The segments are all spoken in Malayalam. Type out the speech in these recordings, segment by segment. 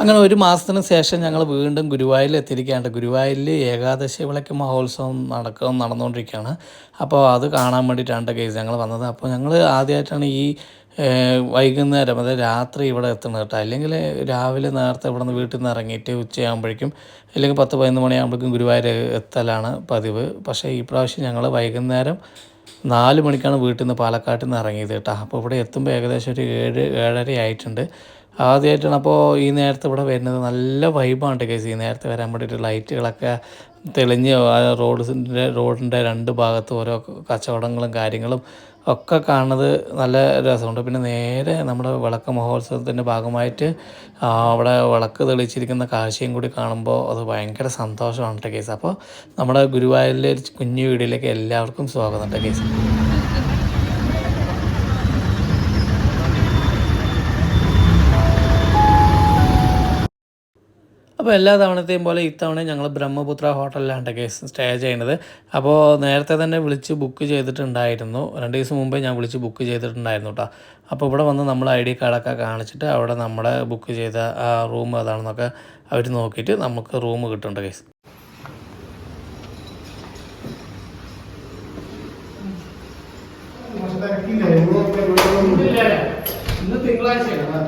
അങ്ങനെ ഒരു മാസത്തിന് ശേഷം ഞങ്ങൾ വീണ്ടും ഗുരുവായൂരിൽ എത്തിയിരിക്കുകയാണ്. ഗുരുവായൂരിൽ ഏകാദശി വിളക്ക് മഹോത്സവം നടക്ക നടന്നുകൊണ്ടിരിക്കുകയാണ്. അപ്പോൾ അത് കാണാൻ വേണ്ടിയിട്ടാണ് കേസ് ഞങ്ങൾ വന്നത്. അപ്പോൾ ഞങ്ങൾ ആദ്യമായിട്ടാണ് ഈ വൈകുന്നേരം അതായത് രാത്രി ഇവിടെ എത്തുന്നത് കേട്ടോ. അല്ലെങ്കിൽ രാവിലെ നേരത്തെ ഇവിടെ നിന്ന് വീട്ടിൽ നിന്ന് ഇറങ്ങിയിട്ട് ഉച്ചയാകുമ്പോഴേക്കും അല്ലെങ്കിൽ പത്ത് പതിനൊന്ന് മണിയാകുമ്പോഴേക്കും ഗുരുവായൂർ എത്തലാണ് പതിവ്. പക്ഷേ ഈ പ്രാവശ്യം ഞങ്ങൾ വൈകുന്നേരം നാല് മണിക്കാണ് വീട്ടിൽ നിന്ന് പാലക്കാട്ടിൽ നിന്ന് ഇറങ്ങിയത് കേട്ടോ. അപ്പോൾ ഇവിടെ എത്തുമ്പോൾ ഏകദേശം ഒരു ഏഴ് ഏഴര ആയിട്ടുണ്ട്. ആദ്യമായിട്ടാണ് അപ്പോൾ ഈ നേരത്തെ ഇവിടെ വരുന്നത്. നല്ല വൈബാണ് കേസ് ഈ നേരത്തെ വരാൻ വേണ്ടിയിട്ട് ലൈറ്റുകളൊക്കെ തെളിഞ്ഞ് റോഡിന്റെ റോഡിന്റെ രണ്ട് ഭാഗത്തും ഓരോ കച്ചവടങ്ങളും കാര്യങ്ങളും ഒക്കെ കാണുന്നത് നല്ല രസമുണ്ട്. പിന്നെ നേരെ നമ്മുടെ വിളക്ക് മഹോത്സവത്തിന്റെ ഭാഗമായിട്ട് അവിടെ വിളക്ക് തെളിയിച്ചിരിക്കുന്ന കാഴ്ചയും കൂടി കാണുമ്പോൾ അത് ഭയങ്കര സന്തോഷമാണ് കേസ് അപ്പോൾ നമ്മുടെ ഗുരുവായൂരിലെ കുഞ്ഞു വീടിലേക്ക് എല്ലാവർക്കും സ്വാഗതം കേസ് അപ്പോൾ എല്ലാ തവണത്തെയും പോലെ ഇത്തവണ ഞങ്ങൾ ബ്രഹ്മപുത്ര ഹോട്ടലിലാണ് കേസ് സ്റ്റേ ചെയ്യുന്നത്. അപ്പോൾ നേരത്തെ തന്നെ വിളിച്ച് ബുക്ക് ചെയ്തിട്ടുണ്ടായിരുന്നു. രണ്ട് ദിവസം മുമ്പേ ഞാൻ വിളിച്ച് ബുക്ക് ചെയ്തിട്ടുണ്ടായിരുന്നു കേട്ടോ. അപ്പോൾ ഇവിടെ വന്ന് നമ്മൾ ഐ ഡി കാർഡൊക്കെ കാണിച്ചിട്ട് അവിടെ നമ്മുടെ ബുക്ക് ചെയ്ത ആ റൂം അതാണെന്നൊക്കെ അവർ നോക്കിയിട്ട് നമുക്ക് റൂം കിട്ടുന്നുണ്ട് കേസ്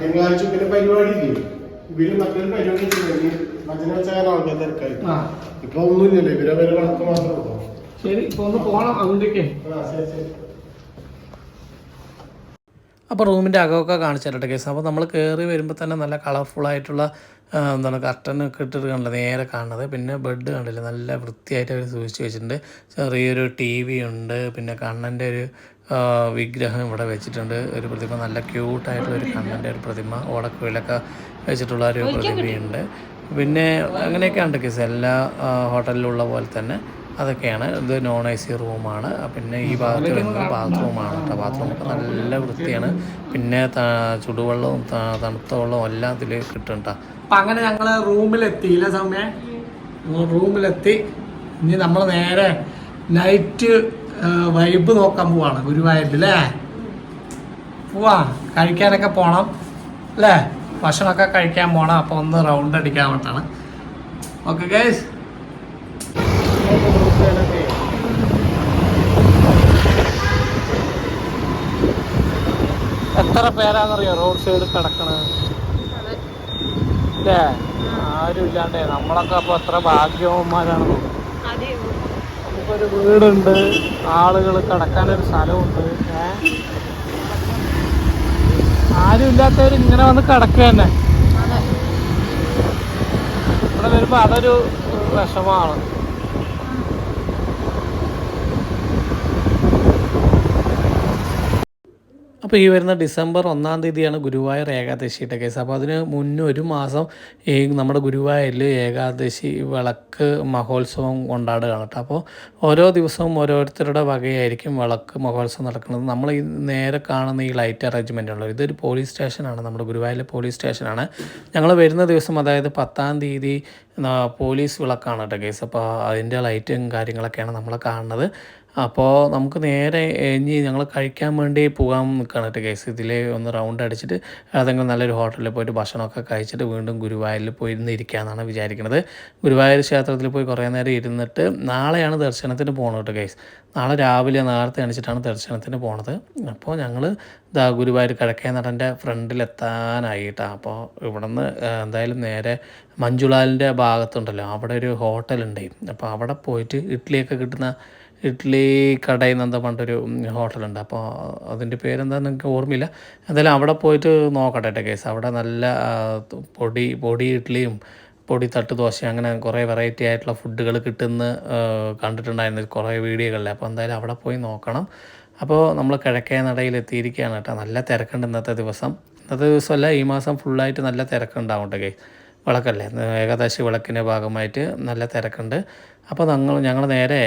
തിങ്കളാഴ്ച പിന്നെ പരിപാടി ഇല്ലേ ഇവർ മറ്റൊരു പരിപാടി ഇല്ലേ? ഭജന വെച്ചാൽ ആൾക്കാർ തിരക്കായി ഇപ്പൊ ഒന്നുമില്ലല്ലോ. ഇവരെ വരെ കണക്ക് മാത്രമേ ഉള്ളൂ. ശരി ഇപ്പൊ ഒന്ന് പോകണം അങ്ങോട്ടേക്ക് ആ ശരി ശരി. അപ്പോൾ റൂമിന്റെ അകമൊക്കെ കാണിച്ചു തരട്ടെ കേസ്? അപ്പോൾ നമ്മൾ കയറി വരുമ്പോൾ തന്നെ നല്ല കളർഫുൾ ആയിട്ടുള്ള ആ, എന്താണ് കർട്ടൻ ഒക്കെ ഇട്ടിട്ട് കണ്ടില്ല? നേരെ കാണുന്നത്. പിന്നെ ബെഡ് കണ്ടില്ല? നല്ല വൃത്തിയായിട്ട് അവർ സൂക്ഷിച്ച് വെച്ചിട്ടുണ്ട്. ചെറിയൊരു ടി വി ഉണ്ട്. പിന്നെ കണ്ണന്റെ ഒരു വിഗ്രഹം ഇവിടെ വെച്ചിട്ടുണ്ട്. ഒരു പ്രതിമ നല്ല ക്യൂട്ടായിട്ടുള്ള ഒരു കണ്ണന്റെ ഒരു പ്രതിമ. ഓടക്കുഴിലൊക്കെ വെച്ചിട്ടുള്ള ഒരു പ്രതിമയുണ്ട്. പിന്നെ അങ്ങനെയൊക്കെ ഉണ്ട് കേസ്. എല്ലാ ഹോട്ടലിലുള്ള പോലെ തന്നെ അതൊക്കെയാണ്. ഇത് നോൺ എ സി റൂമാണ് പിന്നെ ഈ ഭാഗത്ത് വരുന്നത് ബാത്റൂമാണ് കേട്ടോ. ബാത്റൂമൊക്കെ നല്ല വൃത്തിയാണ്. പിന്നെ ചുടുവെള്ളവും തണുത്ത വെള്ളവും എല്ലാം ഇതിൽ കിട്ടും കേട്ടോ. അപ്പം അങ്ങനെ ഞങ്ങൾ റൂമിലെത്തിയില്ല സമയം? റൂമിലെത്തി. ഇനി നമ്മൾ നേരെ നൈറ്റ് വൈബ് നോക്കാൻ പോവാണ്. ഗുരുവായൂരിൽ അല്ലേ പോവാ. കഴിക്കാനൊക്കെ പോണം അല്ലേ ഭക്ഷണമൊക്കെ കഴിക്കാൻ പോണം. അപ്പോൾ ഒന്ന് റൗണ്ട് അടിക്കാൻ വേണ്ടാണ് ഓക്കെ ഗൈസ് എത്ര പേരാന്നറിയോ റോഡ് സൈഡ് കിടക്കണത്? അല്ലേ ആരും ഇല്ലാണ്ടേ നമ്മളൊക്കെ അപ്പൊ എത്ര നമുക്കൊരു വീടുണ്ട്. ആളുകൾ കിടക്കാനൊരു സ്ഥലമുണ്ട്. ആരും ഇല്ലാത്തവർ ഇങ്ങനെ വന്ന് കിടക്കുക തന്നെ. ഇവിടെ വരുമ്പോ അതൊരു വിഷമാണ്. അപ്പോൾ ഈ വരുന്ന ഡിസംബർ ഒന്നാം തീയതിയാണ് ഗുരുവായൂർ ഏകാദശിയുടെ കേസ്. അപ്പോൾ അതിന് മുന്നേ ഒരു മാസം ഈ നമ്മുടെ ഗുരുവായൂരിൽ ഏകാദശി വിളക്ക് മഹോത്സവം കൊണ്ടാടുകയാണ് കേട്ടോ. അപ്പോൾ ഓരോ ദിവസവും ഓരോരുത്തരുടെ വകയായിരിക്കും വിളക്ക് മഹോത്സവം നടക്കുന്നത്. നമ്മൾ ഈ നേരെ കാണുന്ന ഈ ലൈറ്റ് അറേഞ്ച്മെന്റ് ഉള്ളത് ഇതൊരു പോലീസ് സ്റ്റേഷനാണ്. നമ്മുടെ ഗുരുവായൂരിലെ പോലീസ് സ്റ്റേഷനാണ്. ഞങ്ങൾ വരുന്ന ദിവസം അതായത് പത്താം തീയതി പോലീസ് വിളക്കാണ് കേട്ടോ കേസ്. അപ്പോൾ അതിന്റെ ലൈറ്റും കാര്യങ്ങളൊക്കെയാണ് നമ്മൾ കാണുന്നത്. അപ്പോൾ നമുക്ക് നേരെ ഇനി ഞങ്ങൾ കഴിക്കാൻ വേണ്ടി പോകാൻ നിൽക്കുകയാണ് കേട്ടോ കേസ്. ഇതിൽ ഒന്ന് റൗണ്ട് അടിച്ചിട്ട് ഏതെങ്കിലും നല്ലൊരു ഹോട്ടലിൽ പോയിട്ട് ഭക്ഷണമൊക്കെ കഴിച്ചിട്ട് വീണ്ടും ഗുരുവായൂരിൽ പോയി ഇരുന്ന് ഇരിക്കാമെന്നാണ് വിചാരിക്കുന്നത് ഗുരുവായൂർ ക്ഷേത്രത്തിൽ പോയി കുറേ നേരം ഇരുന്നിട്ട് നാളെയാണ് ദർശനത്തിന് പോകണം കേട്ടോ കേസ്. നാളെ രാവിലെ നേരത്തെ എണിച്ചിട്ടാണ് ദർശനത്തിന് പോണത്. അപ്പോൾ ഞങ്ങൾ ദാ ഗുരുവായൂർ കിഴക്കേ നടന്റെ ഫ്രണ്ടിലെത്താനായിട്ടാണ് അപ്പോൾ ഇവിടെ നിന്ന് എന്തായാലും നേരെ മഞ്ജുളാലിന്റെ ഭാഗത്തുണ്ടല്ലോ അവിടെ ഒരു ഹോട്ടലുണ്ട്. അപ്പോൾ അവിടെ പോയിട്ട് ഇഡ്ഡലിയൊക്കെ കിട്ടുന്ന ഇഡ്ഡലി കടയിൽ നിന്ന് എന്താ പണ്ടൊരു ഹോട്ടലുണ്ട്. അപ്പോൾ അതിന്റെ പേരെന്താന്ന് എനിക്ക് ഓർമ്മയില്ല? എന്തായാലും അവിടെ പോയിട്ട് നോക്കട്ടെ കേസ്. അവിടെ നല്ല പൊടി പൊടി ഇഡ്ഡലിയും പൊടി തട്ട് ദോശ അങ്ങനെ കുറേ വെറൈറ്റി ആയിട്ടുള്ള ഫുഡുകൾ കിട്ടുന്ന കണ്ടിട്ടുണ്ടായിരുന്നു കുറേ വീഡിയോകളിൽ അപ്പോൾ എന്തായാലും അവിടെ പോയി നോക്കണം. അപ്പോൾ നമ്മൾ കിഴക്കേ നടയിൽ എത്തിയിരിക്കുകയാണ് കേട്ടോ. നല്ല തിരക്കുണ്ട് ഇന്നത്തെ ദിവസം. ഇന്നത്തെ ദിവസമല്ല ഈ മാസം ഫുള്ളായിട്ട് നല്ല തിരക്കുണ്ടാവും കേട്ടോ വിളക്കല്ലേ? ഏകാദശി വിളക്കിന്റെ ഭാഗമായിട്ട് നല്ല തിരക്കുണ്ട്. അപ്പോൾ ഞങ്ങൾ ഞങ്ങൾ നേരെ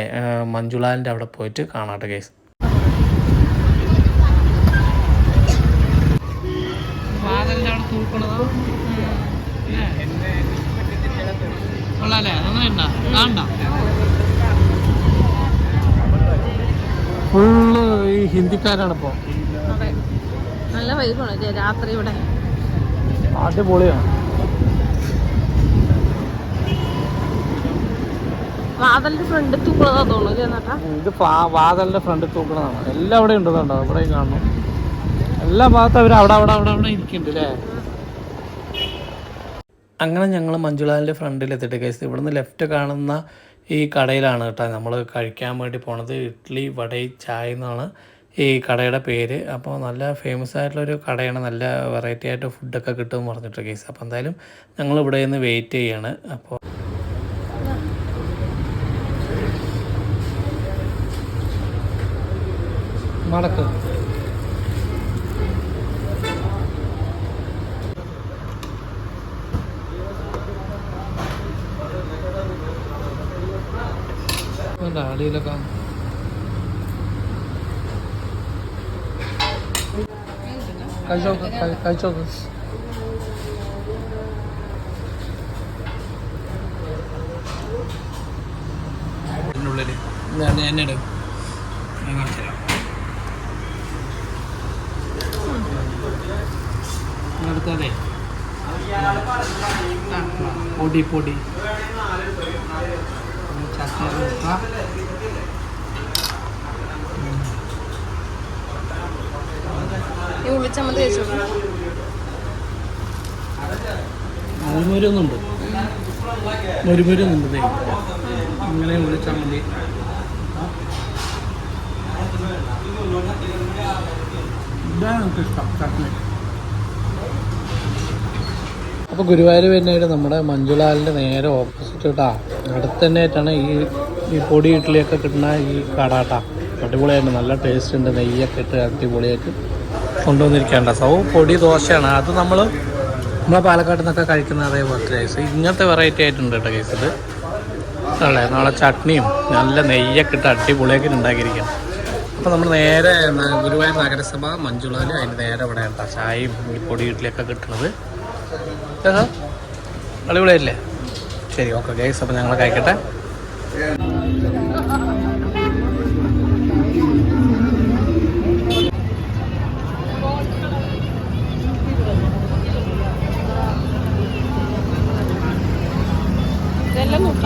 മഞ്ജുളാലിന്റെ അവിടെ പോയിട്ട് കാണാട്ടെ കേസ് ഫുള്ള് ഈ ഹിന്ദിക്കാരാണിപ്പോ നല്ല വൈബാണ് രാത്രി ഇവിടെ. അടിപൊളിയാണ്. വാതലിന്റെ ഫ്രണ്ട് തൂക്കണതാ തോന്നുന്നു ഇത് ഫ്രണ്ട് തൂക്കണതാണ്. എല്ലാം അവിടെ ഉണ്ടോ ഇവിടെ കാണണം എല്ലാ ഭാഗത്തും അവർ അവിടെ അവിടെ അവിടെ അവിടെ ഇരിക്കുന്നുണ്ട് അല്ലേ? അങ്ങനെ ഞങ്ങൾ മഞ്ജുലാലിന്റെ ഫ്രണ്ടിൽ എത്തിയിട്ട് കേസ് ഇവിടുന്ന് ലെഫ്റ്റ് കാണുന്ന ഈ കടയിലാണ് കേട്ടോ നമ്മൾ കഴിക്കാൻ വേണ്ടി പോണത്. ഇഡ്ഡലി വടൈ ചായ എന്നാണ് ഈ കടയുടെ പേര്. അപ്പോൾ നല്ല ഫേമസ് ആയിട്ടുള്ളൊരു കടയാണ്. നല്ല വെറൈറ്റി ആയിട്ട് ഫുഡൊക്കെ കിട്ടുമെന്ന് പറഞ്ഞിട്ട് കേസ് അപ്പോൾ എന്തായാലും ഞങ്ങൾ ഇവിടെ നിന്ന് വെയിറ്റ് ചെയ്യാണ്. അപ്പോൾ മടക്ക്. അടിയിലൊക്കെ കഴിച്ചോക്ക് കഴി- കഴിച്ചോക്ക്. ഉള്ളിൽ എന്നെ ഇടും. ഞാൻ കാണിച്ചു തരാം. അടുത്തതേ. പൊടി പൊടി. ചക്ക വെക്കുക. ഈ ഉള്ളിച്ചമ്മന്തി കഴിച്ചോളൂ മുരുമുരൊന്നുണ്ട്. മുരുമുരൊന്നുണ്ട് ഇങ്ങനെ വിളിച്ചാൽ മതി ഇതാണ് നമുക്ക് ഇഷ്ടം ചട്നി. അപ്പോൾ ഗുരുവായൂർ വരുന്നതായിട്ട് നമ്മുടെ മഞ്ജുലാലിന്റെ നേരെ ഓപ്പോസിറ്റ് കേട്ടാ അടുത്ത് തന്നെ ആയിട്ടാണ് ഈ ഈ പൊടി ഇഡ്ഡലിയൊക്കെ കിട്ടുന്ന ഈ കടാട്ട. കേട്ടാ അടിപൊളിയായിട്ട് നല്ല ടേസ്റ്റ് ഉണ്ട്. നെയ്യൊക്കെ ഇട്ട് അടിപൊളിയായിട്ട് കൊണ്ടുവന്നിരിക്കേണ്ട സൗ പൊടി ദോശയാണ്. അത് നമ്മൾ നമ്മളെ പാലക്കാട്ടിൽ നിന്നൊക്കെ കഴിക്കുന്ന അതേപോലത്തെ കേസ് ഇങ്ങനത്തെ വെറൈറ്റി ആയിട്ടുണ്ട് കേട്ടോ കേസ് ഇത്. അല്ലേ? നമ്മളെ ചട്നിയും നല്ല നെയ്യൊക്കെ ഇട്ട് അടിപൊളിയാക്കി ഉണ്ടാക്കിയിരിക്കണം അപ്പോൾ നമ്മൾ നേരെ ഗുരുവായൂർ നഗരസഭ മഞ്ജുളാലും അതിന്റെ നേരെ ഇവിടെ ചായയും ഈ പൊടി ഇഡ്ഡലിയൊക്കെ കിട്ടുന്നത്. ഏതാ? അടിപൊളിയല്ലേ ശരി ഓക്കെ ഗൈസ് അപ്പോൾ ഞങ്ങൾ കഴിക്കട്ടെ ഇതെല്ലാം നൂറ്റി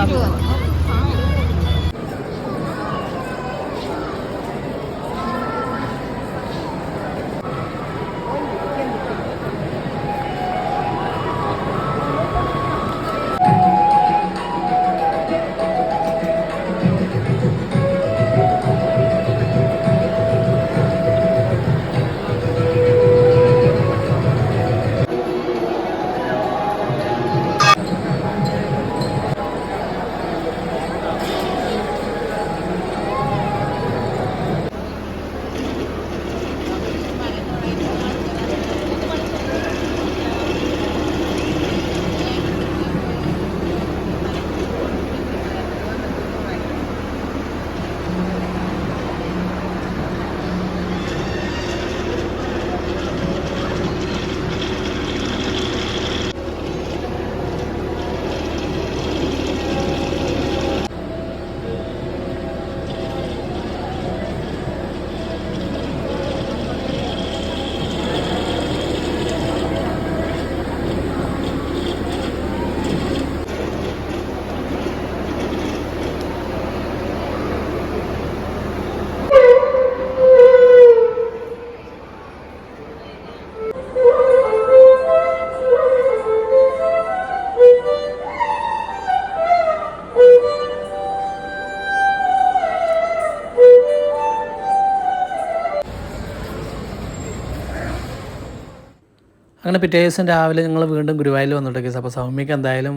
അങ്ങനെ പിറ്റേ ദിവസം രാവിലെ ഞങ്ങൾ വീണ്ടും ഗുരുവായൂർ വന്നിട്ട് കേസ്. അപ്പോൾ സൗമ്യക്ക് എന്തായാലും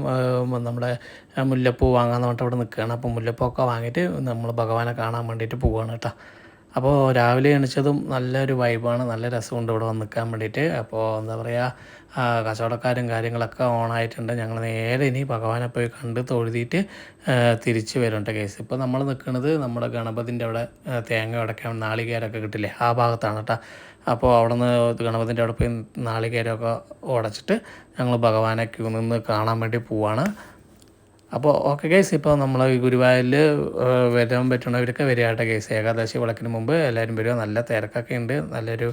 നമ്മുടെ മുല്ലപ്പൂ വാങ്ങാൻ പറഞ്ഞിട്ട് അവിടെ നിൽക്കുകയാണ് അപ്പോൾ മുല്ലപ്പൂ ഒക്കെ വാങ്ങിയിട്ട് നമ്മൾ ഭഗവാനെ കാണാൻ വേണ്ടിയിട്ട് പോവുകയാണ് കേട്ടോ. അപ്പോൾ രാവിലെ എണിച്ചതും നല്ലൊരു വൈബാണ്. നല്ല രസമുണ്ട് ഇവിടെ വന്ന് നിൽക്കാൻ വേണ്ടിയിട്ട്. അപ്പോൾ എന്താ പറയുക കച്ചവടക്കാരും കാര്യങ്ങളൊക്കെ ഓണായിട്ടുണ്ട്. ഞങ്ങൾ നേരെ ഇനി ഭഗവാനെ പോയി കണ്ട് തൊഴുതിയിട്ട് തിരിച്ച് വരുന്നുണ്ട് കേസ്. ഇപ്പോൾ നമ്മൾ നിൽക്കുന്നത് നമ്മുടെ ഗണപതിന്റെ അവിടെ തേങ്ങ ഉടക്കാൻ നാളികേരൊക്കെ കിട്ടില്ലേ ആ ഭാഗത്താണ് കേട്ടോ. അപ്പോൾ അവിടെ നിന്ന് ഗണപതിന്റെ അവിടെ പോയി നാളികേരമൊക്കെ ഉടച്ചിട്ട് ഞങ്ങൾ ഭഗവാനെ ക്യൂ നിന്ന് കാണാൻ വേണ്ടി പോവാണ്. അപ്പോൾ ഓക്കെ ഗൈസ് ഇപ്പോൾ നമ്മൾ ഗുരുവായൂരിൽ വരാൻ പറ്റുന്നവരൊക്കെ വരികയാട്ടെ ഗൈസ് ഏകാദശി വിളക്കിന് മുമ്പ് എല്ലാവരും വരിക. നല്ല തിരക്കൊക്കെ ഉണ്ട് നല്ലൊരു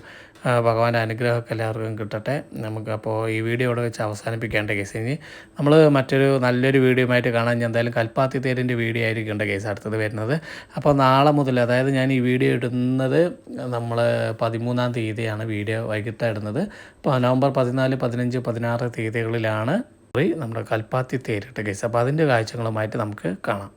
ഭഗവാന്റെ അനുഗ്രഹമൊക്കെ എല്ലാവർക്കും കിട്ടട്ടെ. നമുക്ക് അപ്പോൾ ഈ വീഡിയോ ഇവിടെ വെച്ച് അവസാനിപ്പിക്കേണ്ട കേസ് ഇനി നമ്മൾ മറ്റൊരു നല്ലൊരു വീഡിയോ ആയിട്ട് കാണാൻ ഞാൻ എന്തായാലും കൽപ്പാത്തി തേരിന്റെ വീഡിയോ ആയിരിക്കും എന്റെ കേസ് അടുത്തത് വരുന്നത്. അപ്പോൾ നാളെ മുതൽ അതായത് ഞാൻ ഈ വീഡിയോ ഇടുന്നത് നമ്മൾ പതിമൂന്നാം തീയതിയാണ്. വീഡിയോ വൈകിട്ട് ഇടുന്നത്. അപ്പോൾ നവംബർ പതിനാല് പതിനഞ്ച് പതിനാറ് തീയതികളിലാണ് നമ്മുടെ കൽപ്പാത്തി തേരിട്ട കേസ് അപ്പോൾ അതിന്റെ കാഴ്ചകളുമായിട്ട് നമുക്ക് കാണാം.